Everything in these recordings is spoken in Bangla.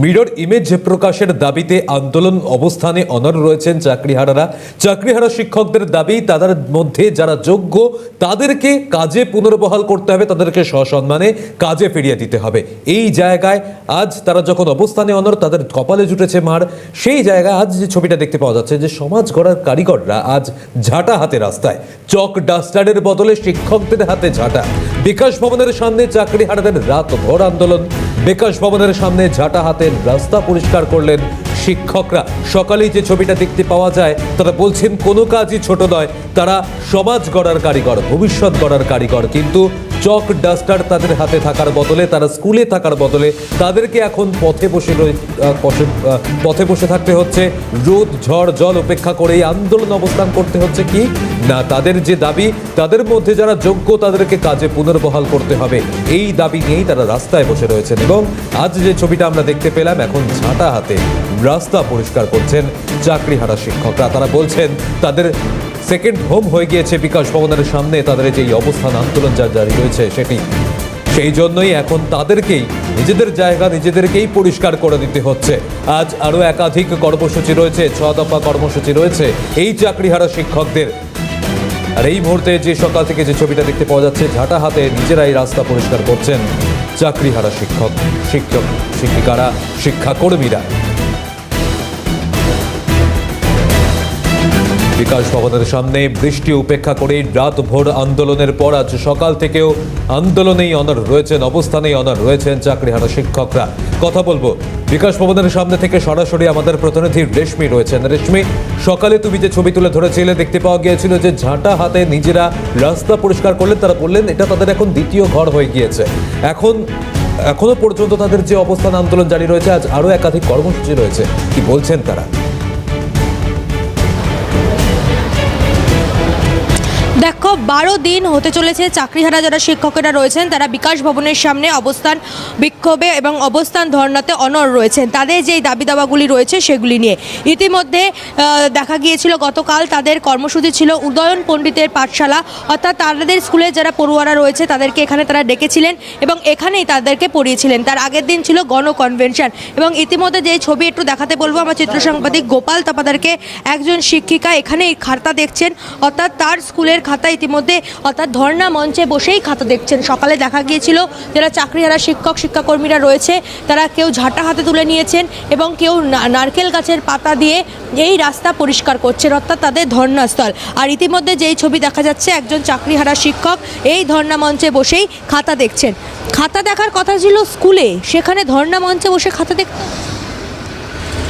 মিরর ইমেজ প্রকাশের দাবিতে আন্দোলন অবস্থানে অনর রয়েছেন চাকরিহারারা। চাকরিহারা শিক্ষকদের দাবি, তাদের মধ্যে যারা যোগ্য, তাদেরকে কাজে পুনর্বহাল করতে হবে, তাদেরকে সসম্মানে কাজে ফিরিয়ে দিতে হবে। এই জায়গায় আজ তারা যখন অবস্থানে অনর তাদের কপালে জুটেছে মার। সেই জায়গায় আজ যে ছবিটা দেখতে পাওয়া যাচ্ছে, যে সমাজ গড়ার কারিগররা আজ ঝাঁটা হাতে রাস্তায়। চক ডাস্টারের বদলে শিক্ষকদের হাতে ঝাঁটা। বিকাশ ভবনের সামনে চাকরিহারাদের রাত ভর আন্দোলন। বিকাশ ভবনের সামনে ঝাঁটা হাতে রাস্তা পরিষ্কার করলেন শিক্ষকরা। সকালেই যে ছবিটা দেখতে পাওয়া যায়, তারা বলছেন কোনো কাজই ছোট নয়, তারা সমাজ গড়ার কারিগর, ভবিষ্যৎ গড়ার কারিগর। কিন্তু চক ডাস্টার তাদের হাতে থাকার বদলে, তারা স্কুলে থাকার বদলে, তাদেরকে এখন পথে বসে পথে- বসে থাকতে হচ্ছে। রোদ, ঝড়, জল উপেক্ষা করে এই আন্দোলন অবস্থান করতে হচ্ছে কি? না, তাদের যে দাবি, তাদের মধ্যে যারা যোগ্য, তাদেরকে কাজে পুনর্বহাল করতে হবে। এই দাবি নিয়েই তারা রাস্তায় বসে রয়েছেন এবং আজ যে ছবিটা আমরা দেখতে পেলাম, এখন ঝাঁটা হাতে রাস্তা পরিষ্কার করছেন চাকরিহারা শিক্ষকরা। তারা বলছেন, তাদের সেকেন্ড হোম হয়ে গিয়েছে বিকাশ ভবনের সামনে। তাদের যে অবস্থান, আন্দোলন যা জারি রয়েছে সেটি। সেই জন্যই এখন তাদেরকেই, নিজেদের জায়গা নিজেদেরকেই পরিষ্কার করে দিতে হচ্ছে। আজ আরও একাধিক কর্মসূচি রয়েছে ছ দফা কর্মসূচি রয়েছে এই চাকরিহারা শিক্ষকদের। আর এই মুহূর্তে যে সকাল থেকে যে ছবিটা দেখতে পাওয়া যাচ্ছে, ঝাঁটা হাতে নিজেরাই রাস্তা পরিষ্কার করছেন চাকরিহারা শিক্ষক শিক্ষক, শিক্ষিকারা, শিক্ষাকর্মীরা। বিকাশ ভবনের সামনে বৃষ্টি উপেক্ষা করে রাত ভোর আন্দোলনের পর আজ সকাল থেকেও আন্দোলনেই অনার রয়েছেন, অবস্থানেই অনার রয়েছেন চাকরিহারা শিক্ষকরা। কথা বলব, বিকাশ ভবনের সামনে থেকে সরাসরি আমাদের প্রতিনিধি রেশমি রয়েছেন। রেশমি, সকালে তুমি যে ছবি তুলে ধরেছিলে, দেখতে পাওয়া গিয়েছিল যে ঝাঁটা হাতে নিজেরা রাস্তা পরিষ্কার করলেন, তারা বললেন, এটা তাদের এখন দ্বিতীয় ঘর হয়ে গিয়েছে। এখন, এখনও পর্যন্ত তাদের যে অবস্থান আন্দোলন জারি রয়েছে, আজ আরও একাধিক কর্মসূচি রয়েছে। কি বলছেন তারা? দেখো বারো দিন হতে চলেছে চাকরিহারা যারা শিক্ষকেরা রয়েছেন, তারা বিকাশ ভবনের সামনে অবস্থান বিক্ষোভে এবং অবস্থান ধর্নাতে অনর রয়েছেন। তাদের যেই দাবি দাবাগুলি রয়েছে সেগুলি নিয়ে। ইতিমধ্যে দেখা গিয়েছিল গতকাল তাদের কর্মসূচি ছিল উদয়ন পণ্ডিতের পাঠশালা, অর্থাৎ তাদের স্কুলে যারা পড়ুয়ারা রয়েছে, তাদেরকে এখানে তারা ডেকেছিলেন এবং এখানেই তাদেরকে পড়িয়েছিলেন। তার আগের দিন ছিল গণ কনভেনশন এবং ইতিমধ্যে যেই ছবি একটু দেখাতে বলব, আমার চিত্র সাংবাদিক গোপাল তাপাদারকে একজন শিক্ষিকা এখানে খাতা দেখছেন, অর্থাৎ তার স্কুলের খাতা ইতিমধ্যে অর্থাৎ ধর্ণা মঞ্চে বসেই খাতা দেখছেন। সকালে দেখা গিয়েছিল যারা চাকরিহারা শিক্ষক, শিক্ষাকর্মীরা রয়েছে, তারা কেউ ঝাঁটা হাতে তুলে নিয়েছেন এবং কেউ নারকেল গাছের পাতা দিয়ে এই রাস্তা পরিষ্কার করছেন, অর্থাৎ তাদের ধর্নাস্থল আর ইতিমধ্যে যেই ছবি দেখা যাচ্ছে, একজন চাকরিহারা শিক্ষক এই ধর্ণা মঞ্চে বসেই খাতা দেখছেন। খাতা দেখার কথা ছিল স্কুলে, সেখানে ধর্ণা মঞ্চে বসে খাতা দেখ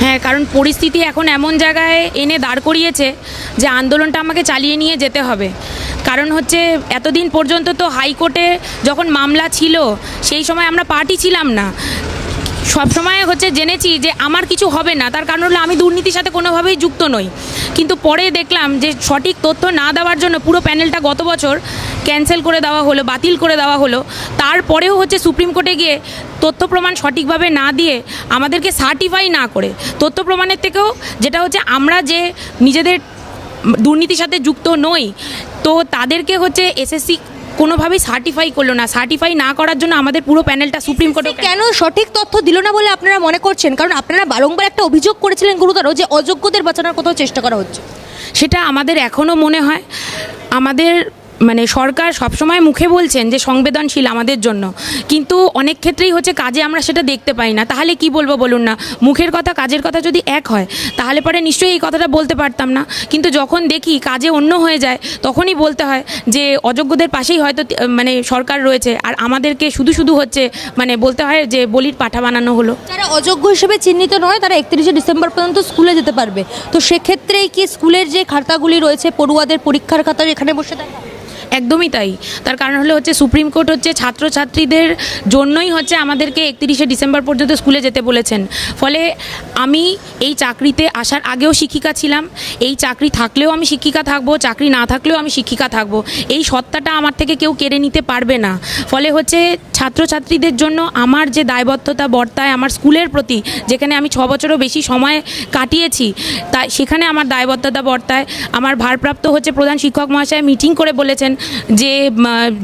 হ্যাঁ কারণ পরিস্থিতি এখন এমন জায়গায় এনে দাঁড় করিয়েছে যে আন্দোলনটা আমাকে চালিয়ে নিয়ে যেতে হবে। কারণ হচ্ছে এতদিন পর্যন্ত তো হাইকোর্টে যখন মামলা ছিল, সেই সময় আমরা পার্টি ছিলাম না। সব সময় হচ্ছে জেনেছি যে আমার কিছু হবে না, তার কারণ হলো আমি দুর্নীতির সাথে কোনোভাবেই যুক্ত নই। কিন্তু পরে দেখলাম যে সঠিক তথ্য না দেওয়ার জন্য পুরো প্যানেলটা গত বছর ক্যান্সেল করে দেওয়া হলো, বাতিল করে দেওয়া হলো। তারপরেও হচ্ছে সুপ্রিম কোর্টে গিয়ে তথ্য প্রমাণ সঠিকভাবে না দিয়ে আমাদেরকে সার্টিফাই না করে। তথ্য প্রমাণের থেকেও যেটা হচ্ছে আমরা যে নিজেদের দুর্নীতির সাথে যুক্ত নই। তো তাদেরকে হচ্ছে এসএসসি কোনোভাবেই সার্টিফাই করল না। সার্টিফাই না করার জন্য আমাদের পুরো প্যানেলটা সুপ্রিম কোর্টে কেন সঠিক তথ্য দিল না বলে আপনারা মনে করছেন? কারণ আপনারা বারংবার একটা অভিযোগ করেছিলেন গুরুতর যে অযোগ্যদের বাঁচানোর কোথাও চেষ্টা করা হচ্ছে। সেটা আমাদের এখনও মনে হয়। আমাদের মানে সরকার সবসময় মুখে বলছেন যে সংবেদনশীল আমাদের জন্য। কিন্তু অনেক ক্ষেত্রেই হচ্ছে কাজে আমরা সেটা দেখতে পাই না। তাহলে কি বলব বলুন না? মুখের কথা, কাজের কথা যদি এক হয়, তাহলে পরে নিশ্চয়ই এই কথাটা বলতে পারতাম না। কিন্তু যখন দেখি কাজে অন্য হয়ে যায়, তখনই বলতে হয় যে অযোগ্যদের পাশেই হয়তো মানে সরকার রয়েছে। আর আমাদেরকে শুধু শুধু হচ্ছে মানে বলতে হয় যে বলির পাঠা বানানো হলো। যারা অযোগ্য হিসেবে চিহ্নিত নয়, তারা একত্রিশে ডিসেম্বর পর্যন্ত স্কুলে যেতে পারবে। তো সেক্ষেত্রেই কি স্কুলের যে খাতাগুলি রয়েছে, পড়ুয়াদের পরীক্ষার খাতা এখানে বসে দেখা একদমই তাই। তার কারণ হলো হচ্ছে সুপ্রিম কোর্ট হচ্ছে ছাত্রছাত্রীদের জন্যই হচ্ছে আমাদেরকে একত্রিশে ডিসেম্বর পর্যন্ত স্কুলে যেতে বলেছেন। ফলে আমি এই চাকরিতে আসার আগেও শিক্ষিকা ছিলাম। এই চাকরি থাকলেও আমি শিক্ষিকা থাকব, চাকরি না থাকলেও আমি শিক্ষিকা থাকব। এই সত্তাটা আমার থেকে কেউ কেড়ে নিতে পারবে না। ফলে হচ্ছে ছাত্রছাত্রীদের জন্য আমার যে দায়বদ্ধতা বর্তায় আমার স্কুলের প্রতি, যেখানে আমি ছ বছরও বেশি সময় কাটিয়েছি, তাই সেখানে আমার দায়বদ্ধতা বর্তায়। আমার ভারপ্রাপ্ত হচ্ছে প্রধান শিক্ষক মহাশয় মিটিং করে বলেছেন যে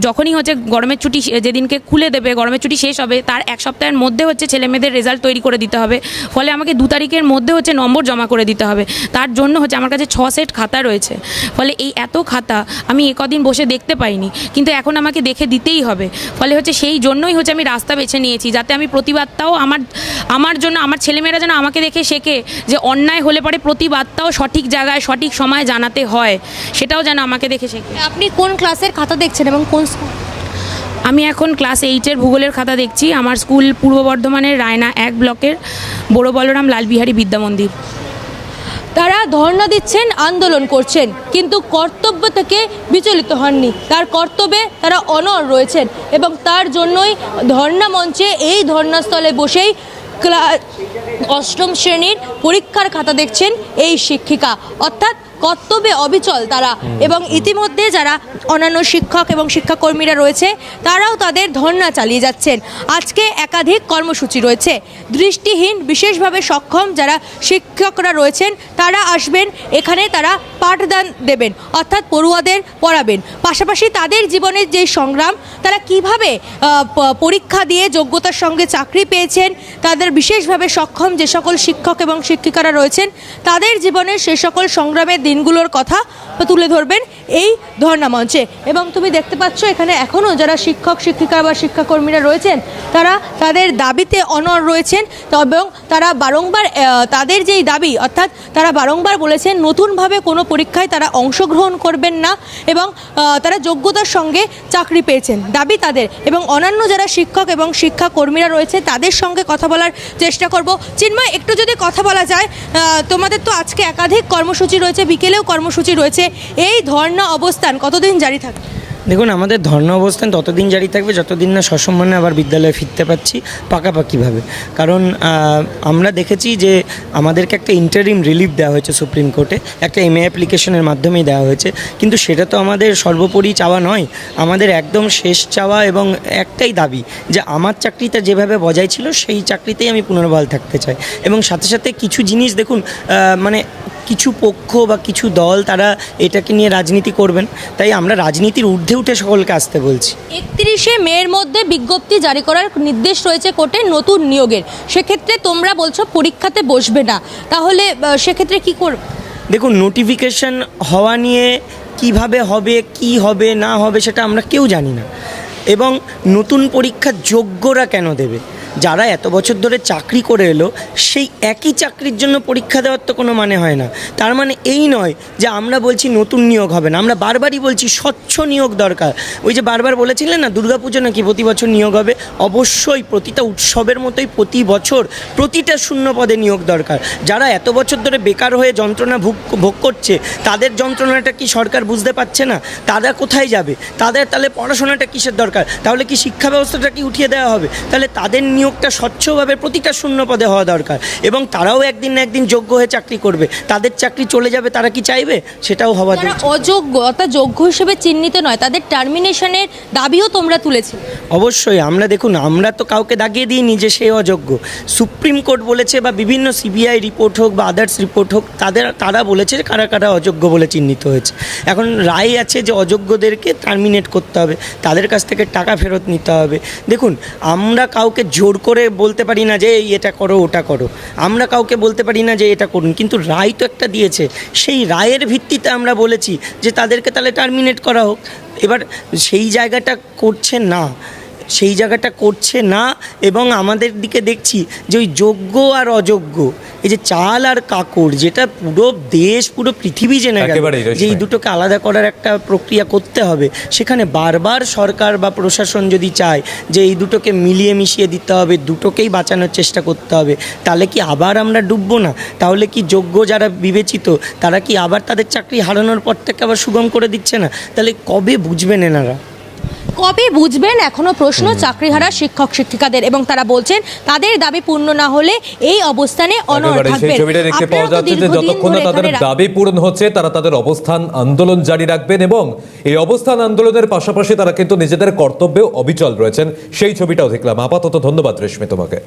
যখনই হচ্ছে গরমের ছুটি যেদিনকে খুলে দেবে, গরমের ছুটি শেষ হবে, তার এক সপ্তাহের মধ্যে হচ্ছে ছেলেমেয়েদের রেজাল্ট তৈরি করে দিতে হবে। ফলে আমাকে দু তারিখের মধ্যে হচ্ছে নম্বর জমা করে দিতে হবে। তার জন্য হচ্ছে আমার কাছে ছ সেট খাতা রয়েছে। ফলে এই এত খাতা আমি একদিন বসে দেখতে পাইনি, কিন্তু এখন আমাকে দেখে দিতেই হবে। ফলে হচ্ছে সেই জন্যই হচ্ছে আমি রাস্তা বেছে নিয়েছি যাতে আমি প্রতিবাদটাও আমার আমার জন্য আমার ছেলেমেয়েরা যেন আমাকে দেখে শেখে যে অন্যায় হলে পরে প্রতিবাদটাও সঠিক জায়গায় সঠিক সময় জানাতে হয় সেটাও যেন আমাকে দেখে শেখে। আপনি কোন ক্লাসের খাতা দেখছেন এবং কোন স্কুল? আমি এখন ক্লাস এইটের ভূগোলের খাতা দেখছি আমার স্কুল পূর্ব বর্ধমানের রায়না এক ব্লকের বড় বলরাম লালবিহারী বিদ্যা মন্দির। তারা ধর্ণা দিচ্ছেন, আন্দোলন করছেন। কিন্তু কর্তব্য থেকে বিচলিত হননি। তার কর্তব্যে তারা অনর রয়েছেন এবং তার জন্যই ধর্ণা মঞ্চে এই ধর্ণাস্থলে বসেই ক্লা অষ্টম শ্রেণির পরীক্ষার খাতা দেখছেন এই শিক্ষিকা। অর্থাৎ কর্তব্যে অবিচল তারা। এবং ইতিমধ্যে যারা অন্যান্য শিক্ষক এবং শিক্ষাকর্মীরা রয়েছে তারাও তাদের ধর্ণা চালিয়ে যাচ্ছেন। আজকে একাধিক কর্মসূচি রয়েছে। দৃষ্টিহীন বিশেষভাবে সক্ষম যারা শিক্ষকরা রয়েছেন তারা আসবেন এখানে তারা পাঠদান দেবেন অর্থাৎ পড়ুয়াদের পড়াবেন। পাশাপাশি তাদের জীবনের যে সংগ্রাম তারা কীভাবে পরীক্ষা দিয়ে যোগ্যতার সঙ্গে চাকরি পেয়েছেন তাদের বিশেষভাবে সক্ষম যে সকল শিক্ষক এবং শিক্ষিকারা রয়েছেন তাদের জীবনের সে সকল সংগ্রামের দিনগুলোর কথা তুলে ধরবেন এই ধর্ণা মঞ্চে। এবং তুমি দেখতে পাচ্ছ এখানে এখনও যারা শিক্ষক, শিক্ষিকা বা শিক্ষাকর্মীরা রয়েছেন, তারা তাদের দাবিতে অনর রয়েছেন। এবং তারা বারংবার তাদের যেই দাবি, অর্থাৎ তারা বারংবার বলেছেন নতুনভাবে কোনো পরীক্ষায় তারা অংশগ্রহণ করবেন না এবং তারা যোগ্যতার সঙ্গে চাকরি পেয়েছেন। দাবি তাদের। এবং অন্যান্য যারা শিক্ষক এবং শিক্ষাকর্মীরা রয়েছে, তাদের সঙ্গে কথা বলার চেষ্টা করব। চিন্ময়, একটু যদি কথা বলা যায় তোমাদের তো আজকে একাধিক কর্মসূচি রয়েছে বিকেলেও কর্মসূচি রয়েছে। এই ধর্ণা অবস্থান কতদিন জারি থাকবে? দেখুন, আমাদের ধর্ণ অবস্থান ততদিন জারি থাকবে যতদিন না সসম্মানে আবার বিদ্যালয়ে ফিরতে পারছি পাকাপাকিভাবে। কারণ আমরা দেখেছি যে আমাদেরকে একটা ইন্টারিম রিলিফ দেওয়া হয়েছে সুপ্রিম কোর্টে, একটা এমএ অ্যাপ্লিকেশনের মাধ্যমেই দেওয়া হয়েছে। কিন্তু সেটা তো আমাদের সর্বোপরি চাওয়া নয়, আমাদের একদম শেষ চাওয়া এবং একটাই দাবি যে আমার চাকরিটা যেভাবে বজায় ছিল সেই চাকরিতেই আমি পুনর্বহাল থাকতে চাই। এবং সাথে সাথে কিছু জিনিস দেখুন মানে কিছু পক্ষ বা কিছু দল তারা এটাকে নিয়ে রাজনীতি করবেন। তাই আমরা রাজনীতির ঊর্ধ্বে উঠে সকলকে আসতে বলছি। একত্রিশে মের মধ্যে বিজ্ঞপ্তি জারি করার নির্দেশ রয়েছে কোর্টের নতুন নিয়োগের। সেক্ষেত্রে তোমরা বলছো পরীক্ষাতে বসবে না। তাহলে সেক্ষেত্রে কি করবে? দেখুন নোটিফিকেশন হওয়া নিয়ে কীভাবে হবে কি হবে না হবে সেটা আমরা কেউ জানি না। এবং নতুন পরীক্ষার যোগ্যরা কেন দেবে? যারা এত বছর ধরে চাকরি করে এলো, সেই একই চাকরির জন্য পরীক্ষা দেওয়ার তো কোনো মানে হয় না। তার মানে এই নয় যে আমরা বলছি নতুন নিয়োগ হবে না, আমরা বারবারই বলছি স্বচ্ছ নিয়োগ দরকার। ওই যে বারবার বলেছিলেন না দুর্গাপুজো নাকি প্রতি বছর নিয়োগ হবে? অবশ্যই প্রতিটা উৎসবের মতোই প্রতি বছর প্রতিটা শূন্য পদে নিয়োগ দরকার। যারা এত বছর ধরে বেকার হয়ে যন্ত্রণা ভোগ ভোগ করছে, তাদের যন্ত্রণাটা কি সরকার বুঝতে পারছে না? তারা কোথায় যাবে? তাদের তাহলে পড়াশোনাটা কিসের দরকার? তাহলে কি শিক্ষা ব্যবস্থাটা কি উঠিয়ে দেওয়া হবে? তাহলে তাদের নিয়োগটা স্বচ্ছভাবে প্রতিটা শূন্য পদে হওয়া দরকার। এবং তারাও একদিন না একদিন যোগ্য হয়ে চাকরি করবে। তাদের চাকরি চলে যাবে তারা কি চাইবে? সেটাও হওয়া দরকার। অযোগ্য অর্থাৎ যোগ্য হিসেবে চিহ্নিত নয়। তাদের টার্মিনেশনের দাবিও তোমরা তুলেছি। অবশ্যই আমরা দেখুন আমরা তো কাউকে দাগিয়ে দিইনি যে সে অযোগ্য। সুপ্রিম কোর্ট বলেছে বা বিভিন্ন সিবিআই রিপোর্ট হোক বা আদার্স রিপোর্ট হোক তাদের তারা বলেছে কারা কারা অযোগ্য বলে চিহ্নিত হয়েছে। এখন রায় আছে যে অযোগ্যদেরকে টার্মিনেট করতে হবে। তাদের কাছ থেকে টাকা ফেরত নিতে হবে। দেখুন আমরা কাউকে জোর করে বলতে পারি না যে এটা করো, ওটা করো। আমরা কাউকে বলতে পারি না যে, এটা করুন। কিন্তু রায় তো একটা দিয়েছে। সেই রায়ের ভিত্তিতে আমরা বলেছি যে, তাদেরকে তাহলে টার্মিনেট করা হোক। এবার সেই জায়গাটা করছে না। সেই জায়গাটা করছে না এবং আমাদের দিকে দেখছি যে ওই যোগ্য আর অযোগ্য এই যে চাল আর কাকড় যেটা পুরো দেশ পুরো পৃথিবী জেনে গেল যে এই দুটোকে আলাদা করার একটা প্রক্রিয়া করতে হবে। সেখানে বারবার সরকার বা প্রশাসন যদি চায় যে এই দুটোকে মিলিয়ে মিশিয়ে দিতে হবে দুটোকেই বাঁচানোর চেষ্টা করতে হবে তাহলে কি আবার আমরা ডুববো না? তাহলে কি যোগ্য যারা বিবেচিত তারা কি আবার তাদের চাকরি হারানোর পর থেকে আবার সুগম করে দিচ্ছে না? তাহলে কবে বুঝবেন এনারা? কবে বুঝবেন? এখনও প্রশ্ন চাকরিহারা শিক্ষক শিক্ষিকাদের এবং তারা বলছেন তাদের দাবি পূর্ণ না হলে এই অবস্থানে অনড় থাকবেন। ছবিটা দেখতে পাওয়া যাচ্ছে যে যতক্ষণ না তাদের দাবি পূরণ হচ্ছে তারা তাদের অবস্থান আন্দোলন জারি রাখবেন এবং এই অবস্থান আন্দোলনের পাশাপাশি তারা কিন্তু নিজেদের কর্তব্যে অবিচল রয়েছেন। সেই ছবিটাও দেখলাম। আপাতত ধন্যবাদ রেশমি তোমাকে।